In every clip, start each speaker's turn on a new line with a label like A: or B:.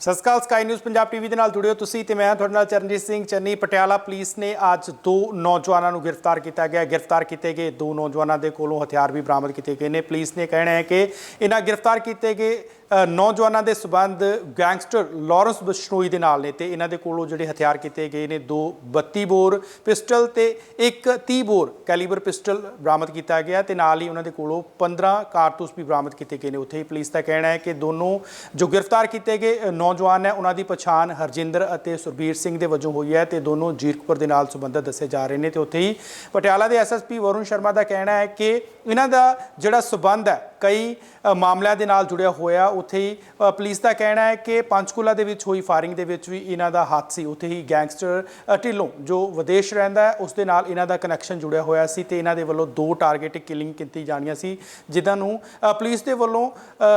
A: ਸਤਿ ਸ਼੍ਰੀ ਅਕਾਲ ਸਕਾਈ ਨਿਊਜ਼ ਪੰਜਾਬ ਟੀਵੀ ਦੇ ਨਾਲ ਜੁੜਿਓ ਤੁਸੀਂ ਤੇ ਮੈਂ ਤੁਹਾਡੇ ਨਾਲ ਚਰਨਜੀਤ ਸਿੰਘ ਚੰਨੀ। ਪਟਿਆਲਾ ਪੁਲਿਸ ਨੇ ਅੱਜ ਦੋ ਨੌਜਵਾਨਾਂ ਨੂੰ ਗ੍ਰਿਫਤਾਰ ਕੀਤਾ ਗਿਆ। ਗ੍ਰਿਫਤਾਰ ਕੀਤੇ ਗਏ ਦੋ ਨੌਜਵਾਨਾਂ ਦੇ ਕੋਲੋਂ ਹਥਿਆਰ ਵੀ ਬਰਾਮਦ ਕੀਤੇ ਗਏ ਨੇ। ਪੁਲਿਸ ਨੇ ਕਹਿਣਾ ਹੈ ਕਿ ਇਹਨਾਂ ਗ੍ਰਿਫਤਾਰ ਕੀਤੇ ਗਏ ਨੌਜਵਾਨਾਂ ਦੇ ਸਬੰਧ ਗੈਂਗਸਟਰ ਲਾਰੈਂਸ ਬਸ਼ਨੋਈ ਦੇ ਨਾਲ ਨੇ ਤੇ ਇਹਨਾਂ ਦੇ ਕੋਲੋਂ ਜਿਹੜੇ ਹਥਿਆਰ ਕੀਤੇ ਗਏ ਨੇ, ਦੋ 32 ਬੋਰ ਪਿਸਟਲ ਤੇ ਇੱਕ 30 ਬੋਰ ਕੈਲੀਬਰ ਪਿਸਟਲ ਬਰਾਮਦ ਕੀਤਾ ਗਿਆ ਤੇ ਨਾਲ ਹੀ ਉਹਨਾਂ ਦੇ ਕੋਲੋਂ 15 ਕਾਰਤੂਸ ਵੀ ਬਰਾਮਦ ਕੀਤੇ ਗਏ ਨੇ। ਉੱਥੇ ਹੀ ਪੁਲਿਸ ਦਾ ਕਹਿਣਾ ਹੈ ਕਿ ਦੋਨੋਂ ਜੋ ਗ੍ਰਿਫਤਾਰ ਕੀਤੇ ਗਏ ਨੌਜਵਾਨ ਹੈ, ਉਹਨਾਂ ਦੀ ਪਛਾਣ ਹਰਜਿੰਦਰ ਅਤੇ ਸੁਰਬੀਰ ਸਿੰਘ ਦੇ ਵਜੋਂ ਹੋਈ ਹੈ ਤੇ ਦੋਨੋਂ ਜੀਰਕਪੁਰ ਦੇ ਨਾਲ ਸੰਬੰਧਿਤ ਦੱਸੇ ਜਾ ਰਹੇ ਨੇ ਤੇ ਉੱਥੇ ਹੀ ਪਟਿਆਲਾ ਦੇ ਐਸਐਸਪੀ ਵਰੁਣ ਸ਼ਰਮਾ ਦਾ ਕਹਿਣਾ ਹੈ ਕਿ ਇਹਨਾਂ ਦਾ ਜਿਹੜਾ ਸਬੰਧ ਹੈ ਕਈ ਮਾਮਲਿਆਂ ਦੇ ਨਾਲ ਜੁੜਿਆ ਹੋਇਆ ਉੱਥੇ ਹੀ ਪੁਲਿਸ ਦਾ ਕਹਿਣਾ ਹੈ ਕਿ ਪੰਚਕੂਲਾ ਦੇ ਵਿੱਚ ਹੋਈ ਫਾਇਰਿੰਗ ਦੇ ਵਿੱਚ ਵੀ ਇਹਨਾਂ ਦਾ ਹੱਥ ਸੀ। ਉੱਥੇ ਹੀ ਗੈਂਗਸਟਰ ਢਿੱਲੋਂ, ਜੋ ਵਿਦੇਸ਼ ਰਹਿੰਦਾ ਹੈ, ਉਸ ਦੇ ਨਾਲ ਇਹਨਾਂ ਦਾ ਕਨੈਕਸ਼ਨ ਜੁੜਿਆ ਹੋਇਆ ਸੀ ਤੇ ਇਹਨਾਂ ਦੇ ਵੱਲੋਂ ਦੋ ਟਾਰਗੇਟ ਕਿਲਿੰਗ ਕੀਤੀ ਜਾਣੀਆਂ ਸੀ, ਜਿਨ੍ਹਾਂ ਨੂੰ ਪੁਲਿਸ ਦੇ ਵੱਲੋਂ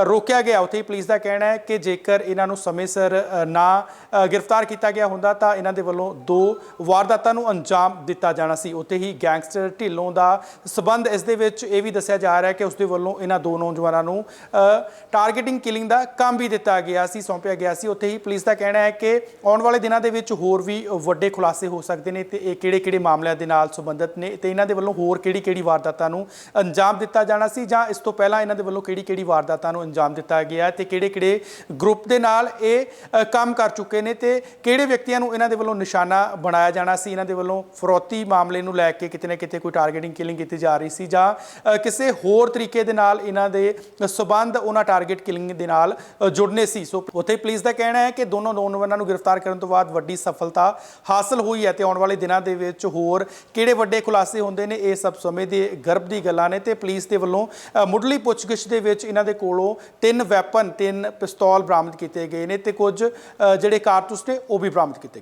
A: ਰੋਕਿਆ ਗਿਆ। ਉੱਥੇ ਹੀ ਪੁਲਿਸ ਦਾ ਕਹਿਣਾ ਹੈ ਕਿ ਜੇਕਰ ਇਹਨਾਂ ਨੂੰ ਸਮੇਂ ਸਿਰ ਨਾ ਗ੍ਰਿਫਤਾਰ ਕੀਤਾ ਗਿਆ ਹੁੰਦਾ ਤਾਂ ਇਹਨਾਂ ਦੇ ਵੱਲੋਂ ਦੋ ਵਾਰਦਾਤਾਂ ਨੂੰ ਅੰਜਾਮ ਦਿੱਤਾ ਜਾਣਾ ਸੀ। ਉੱਥੇ ਹੀ ਗੈਂਗਸਟਰ ਢਿੱਲੋਂ ਦਾ ਸਬੰਧ ਇਸ ਦੇ ਵਿੱਚ ਇਹ ਵੀ ਦੱਸਿਆ ਜਾ ਰਿਹਾ ਹੈ ਕਿ ਉਸ ਦੇ ਵੱਲੋਂ ਇਹਨਾਂ ਦੋ ਨੌਜਵਾਨਾਂ ਨੂੰ ਟਾਰਗੇਟਿੰਗ ਕਿਲਿੰਗ ਦਾ ਕੰਮ ਵੀ ਦਿੱਤਾ ਗਿਆ ਸੀ, ਸੌਂਪਿਆ ਗਿਆ ਸੀ। ਉੱਥੇ ਹੀ ਪੁਲਿਸ ਦਾ ਕਹਿਣਾ ਹੈ ਕਿ ਆਉਣ ਵਾਲੇ ਦਿਨਾਂ ਦੇ ਵਿੱਚ ਹੋਰ ਵੀ ਵੱਡੇ ਖੁਲਾਸੇ ਹੋ ਸਕਦੇ ਨੇ ਤੇ ਇਹ ਕਿਹੜੇ-ਕਿਹੜੇ ਮਾਮਲਿਆਂ ਦੇ ਨਾਲ ਸੰਬੰਧਿਤ ਨੇ ਤੇ ਇਹਨਾਂ ਦੇ ਵੱਲੋਂ ਹੋਰ ਕਿਹੜੀ-ਕਿਹੜੀ ਵਾਰਦਾਤਾਂ ਨੂੰ ਅੰਜਾਮ ਦਿੱਤਾ ਜਾਣਾ ਸੀ ਜਾਂ ਇਸ ਤੋਂ ਪਹਿਲਾਂ ਇਹਨਾਂ ਦੇ ਵੱਲੋਂ ਕਿਹੜੀ-ਕਿਹੜੀ ਵਾਰਦਾਤਾਂ ਨੂੰ ਅੰਜਾਮ ਦਿੱਤਾ ਗਿਆ ਹੈ ਤੇ ਕਿਹੜੇ-ਕਿਹੜੇ ਗਰੁੱਪ ਦੇ ਨਾਲ ਇਹ ਕੰਮ ਕਰ ਚੁੱਕੇ ਨੇ ਤੇ ਕਿਹੜੇ ਵਿਅਕਤੀਆਂ ਨੂੰ ਇਹਨਾਂ ਦੇ ਵੱਲੋਂ ਨਿਸ਼ਾਨਾ ਬਣਾਇਆ ਜਾਣਾ ਸੀ, ਇਹਨਾਂ ਦੇ ਵੱਲੋਂ ਫਰੋਤੀ ਮਾਮਲੇ ਨੂੰ ਲੈ ਕੇ ਕਿਤੇ ਨਾ ਕਿਤੇ ਕੋਈ ਟਾਰਗੇਟਿੰਗ ਕਿਲਿੰਗ ਕੀਤੀ ਜਾ ਰਹੀ ਸੀ ਜਾਂ ਕਿਸੇ ਹੋਰ ਤਰੀਕੇ ਦੇ ਨਾਲ ਇਹਨਾਂ ਦੇ ਸਬੰਧ ਉਹਨਾਂ ਟਾਰਗੇਟ ਕਿਲਿੰਗ ਦੇ ਨਾਲ ਜੁੜਨੇ ਸੀ। ਸੋ ਉੱਥੇ ਪੁਲਿਸ ਦਾ ਕਹਿਣਾ ਹੈ ਕਿ ਦੋਨੋਂ ਨੌਜਵਾਨਾਂ ਨੂੰ ਗ੍ਰਿਫਤਾਰ ਕਰਨ ਤੋਂ ਬਾਅਦ ਵੱਡੀ ਸਫਲਤਾ ਹਾਸਲ ਹੋਈ ਹੈ ਤੇ ਆਉਣ ਵਾਲੇ ਦਿਨਾਂ ਦੇ ਵਿੱਚ ਹੋਰ ਕਿਹੜੇ ਵੱਡੇ ਖੁਲਾਸੇ ਹੁੰਦੇ ਨੇ, ਇਹ ਸਭ ਸਮੇਂ ਦੇ ਗਰਭ ਦੀ ਗੱਲਾਂ ਨੇ ਤੇ ਪੁਲਿਸ ਦੇ ਵੱਲੋਂ ਮੁੱਢਲੀ ਪੁੱਛਗਿੱਛ ਦੇ ਵਿੱਚ ਇਹਨਾਂ ਦੇ ਕੋਲੋਂ ਤਿੰਨ ਵੈਪਨ, ਤਿੰਨ ਪਿਸਤੌਲ ਬਰਾਮਦ ਕੀਤੇ ਗਏ ਨੇ ਤੇ ਕੁਝ ਜਿਹੜੇ ਕਾਰਤੂਸ ਨੇ ਉਹ ਵੀ ਬਰਾਮਦ ਕੀਤੇ